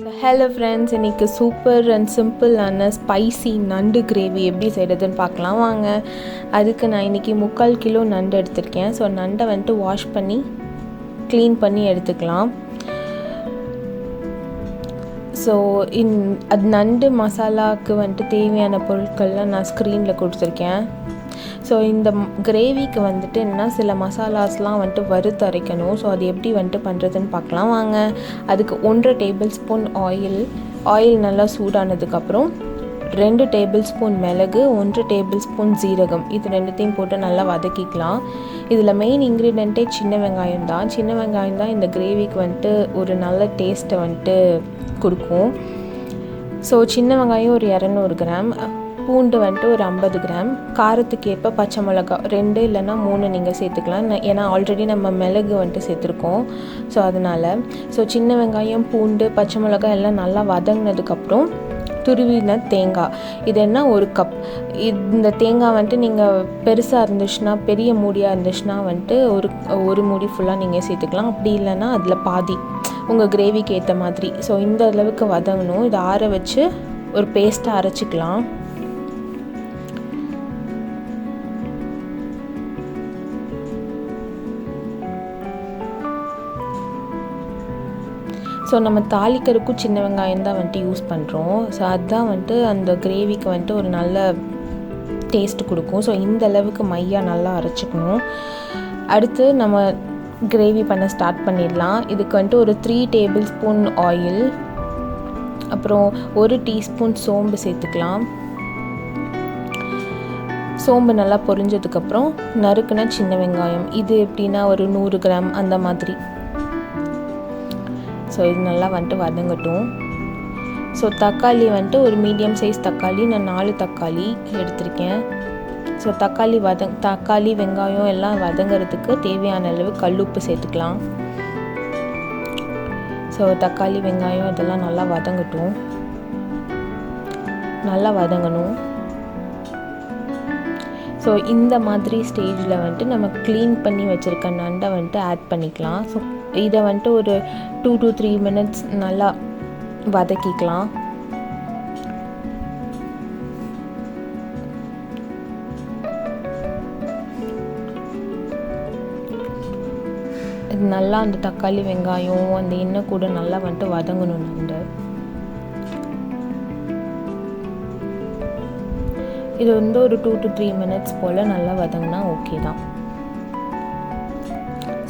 Hello friends இன்றைக்கி super and சிம்பிளான spicy நண்டு கிரேவி எப்படி செய்கிறதுன்னு பார்க்கலாம். வாங்க அதுக்கு நான் இன்றைக்கி முக்கால் கிலோ நண்டு எடுத்திருக்கேன். ஸோ நண்டை வந்துட்டு வாஷ் பண்ணி க்ளீன் பண்ணி எடுத்துக்கலாம். ஸோ இன் அது நண்டு மசாலாவுக்கு வந்துட்டு தேவையான பொருட்கள்லாம் நான் ஸ்க்ரீனில் கொடுத்துருக்கேன். ஸோ இந்த கிரேவிக்கு வந்துட்டு என்ன சில மசாலாஸ்லாம் வந்துட்டு வறுத்து அரைக்கணும் ஸோ அது எப்படி வந்துட்டு பண்ணுறதுன்னு பார்க்கலாம். வாங்க. அதுக்கு ஒன்றரை டேபிள் ஸ்பூன் ஆயில் ஆயில் நல்லா சூடானதுக்கப்புறம் ரெண்டு டேபிள் ஸ்பூன் மிளகு ஒன்று டேபிள் ஸ்பூன் ஜீரகம் இது ரெண்டுத்தையும் போட்டு நல்லா வதக்கிக்கலாம். இதில் மெயின் இன்க்ரீடியண்ட்டே சின்ன வெங்காயம் தான். சின்ன வெங்காயம் தான் இந்த கிரேவிக்கு வந்துட்டு ஒரு நல்ல டேஸ்ட்டை வந்துட்டு கொடுக்கும். ஸோ சின்ன வெங்காயம் ஒரு இரநூறு கிராம் பூண்டு வந்துட்டு ஒரு ஐம்பது கிராம். காரத்துக்கு ஏற்ப பச்சை மிளகா ரெண்டு இல்லைன்னா மூணு நீங்கள் சேர்த்துக்கலாம். ஏன்னா ஆல்ரெடி நம்ம மிளகு வந்துட்டு சேர்த்துருக்கோம். ஸோ அதனால் ஸோ சின்ன வெங்காயம் பூண்டு பச்சை மிளகாய் எல்லாம் நல்லா வதங்கினதுக்கப்புறம் துருவின தேங்காய் இது என்ன ஒரு கப்? இந்த தேங்காய் வந்துட்டு நீங்கள் பெருசாக இருந்துச்சுன்னா பெரிய மூடியாக இருந்துச்சுன்னா வந்துட்டு ஒரு ஒரு மூடி ஃபுல்லாக நீங்கள் சேர்த்துக்கலாம். அப்படி இல்லைன்னா அதில் பாதி உங்கள் கிரேவிக்கு ஏற்ற மாதிரி. ஸோ இந்த அளவுக்கு வதங்கணும். இதை ஆற வச்சு ஒரு பேஸ்ட்டாக அரைச்சிக்கலாம். ஸோ நம்ம தாளிக்கிறதுக்கும் சின்ன வெங்காயம் தான் வந்துட்டு யூஸ் பண்ணுறோம் ஸோ அதுதான் வந்துட்டு அந்த கிரேவிக்கு வந்துட்டு ஒரு நல்ல டேஸ்ட் கொடுக்கும். ஸோ இந்த அளவுக்கு மையாக நல்லா அரைச்சிக்கணும். அடுத்து நம்ம கிரேவி பண்ண ஸ்டார்ட் பண்ணிடலாம். இதுக்கு வந்துட்டு ஒரு த்ரீ டேபிள் ஸ்பூன் ஆயில் அப்புறம் ஒரு டீஸ்பூன் சோம்பு சேர்த்துக்கலாம். சோம்பு நல்லா பொரிஞ்சதுக்கப்புறம் நறுக்குன சின்ன வெங்காயம். இது எப்படின்னா ஒரு நூறு கிராம் அந்த மாதிரி. ஸோ இது நல்லா வந்துட்டு வதங்கட்டும். ஸோ தக்காளி வந்துட்டு ஒரு மீடியம் சைஸ் தக்காளி நான் நாலு தக்காளி எடுத்திருக்கேன். ஸோ தக்காளி வதங் தக்காளி வெங்காயம் எல்லாம் வதங்கிறதுக்கு தேவையான அளவு கல்லுப்பு சேர்த்துக்கலாம். ஸோ தக்காளி வெங்காயம் இதெல்லாம் நல்லா வதங்கட்டும். நல்லா வதங்கணும். ஸோ இந்த மாதிரி ஸ்டேஜில் வந்துட்டு நம்ம க்ளீன் பண்ணி வச்சுருக்க நண்டை வந்துட்டு ஆட் பண்ணிக்கலாம். ஸோ இதை வந்துட்டு ஒரு டூ டு த்ரீ மினிட்ஸ் நல்லா வதக்கிக்கலாம். இது நல்லா அந்த தக்காளி வெங்காயம் அந்த எண்ணெய் கூட நல்லா வந்துட்டு வதங்கணும் நண்டு. இது வந்து ஒரு டூ டு த்ரீ மினிட்ஸ் போல் நல்லா வதங்கினா ஓகே தான்.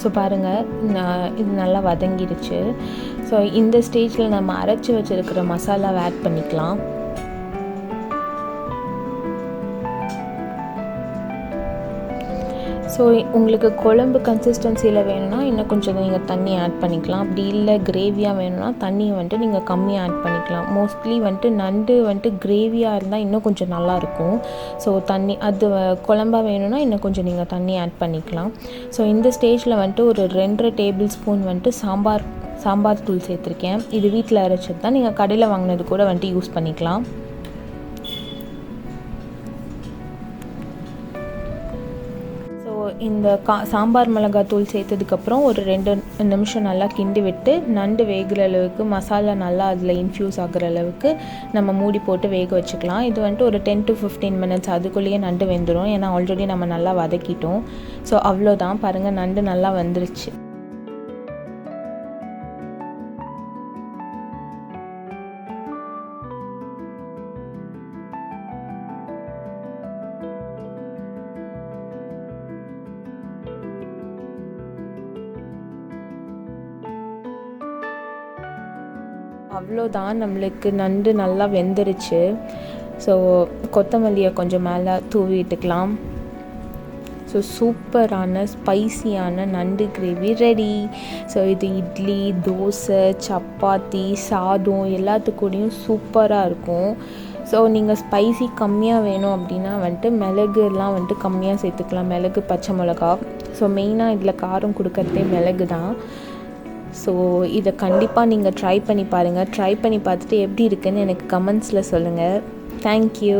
ஸோ பாருங்கள் இது நல்லா வதங்கிடுச்சு. ஸோ இந்த ஸ்டேஜில் நம்ம அரைச்சி வச்சுருக்கிற மசாலாவை ஆட் பண்ணிக்கலாம். ஸோ உங்களுக்கு குழம்பு கன்சிஸ்டன்சியில் வேணும்னா இன்னும் கொஞ்சம் நீங்கள் தண்ணி ஆட் பண்ணிக்கலாம். அப்படி இல்லை கிரேவியாக வேணும்னா தண்ணியை வந்துட்டு நீங்கள் கம்மியாக ஆட் பண்ணிக்கலாம். மோஸ்ட்லி வந்துட்டு நண்டு வந்துட்டு கிரேவியாக இருந்தால் இன்னும் கொஞ்சம் நல்லாயிருக்கும் ஸோ தண்ணி அது வ- வேணும்னா இன்னும் கொஞ்சம் நீங்கள் தண்ணி ஆட் பண்ணிக்கலாம். ஸோ இந்த ஸ்டேஜில் வந்துட்டு ஒரு ரெண்டரை டேபிள் ஸ்பூன் வந்துட்டு சாம்பார் சாம்பார் தூள் சேர்த்துருக்கேன். இது வீட்டில் அரைச்சது தான் நீங்கள் கடையில் வாங்கினது கூட வந்துட்டு யூஸ் பண்ணிக்கலாம். இந்த கா சாம்பார் மிளகாத்தூள் சேர்த்ததுக்கப்புறம் ஒரு ரெண்டு நிமிஷம் நல்லா கிண்டி விட்டு நண்டு வேகிற அளவுக்கு மசாலா நல்லா அதில் இன்ஃப்யூஸ் ஆகுற அளவுக்கு நம்ம மூடி போட்டு வேக வச்சுக்கலாம். இது வந்துட்டு ஒரு டென் டு ஃபிஃப்டீன் மினிட்ஸ் அதுக்குள்ளேயே நண்டு வெந்துடும் ஏன்னா ஆல்ரெடி நம்ம நல்லா வதக்கிட்டோம். ஸோ அவ்வளோதான் பாருங்கள் நண்டு நல்லா வந்துருச்சு. அவ்வளோதான் நம்மளுக்கு நண்டு நல்லா வெந்துருச்சு. ஸோ கொத்தமல்லியை கொஞ்சம் மேலே தூவிட்டுக்கலாம் ஸோ சூப்பரான ஸ்பைசியான நண்டு கிரேவி ரெடி ஸோ இது இட்லி தோசை சப்பாத்தி சாதம் எல்லாத்துக்கூடயும் சூப்பராக இருக்கும். ஸோ நீங்கள் ஸ்பைசி கம்மியாக வேணும் அப்படின்னா வந்துட்டு மிளகு எல்லாம் வந்துட்டு கம்மியாக சேர்த்துக்கலாம். மிளகு பச்சை மிளகா. ஸோ மெயினாக இதில் காரம் கொடுக்கறதே மிளகு தான் ஸோ இதை கண்டிப்பாக நீங்கள் ட்ரை பண்ணி பாருங்கள் ட்ரை பண்ணி பார்த்துட்டு எப்படி இருக்குன்னு எனக்கு கமெண்ட்ஸில் சொல்லுங்கள் தேங்க்யூ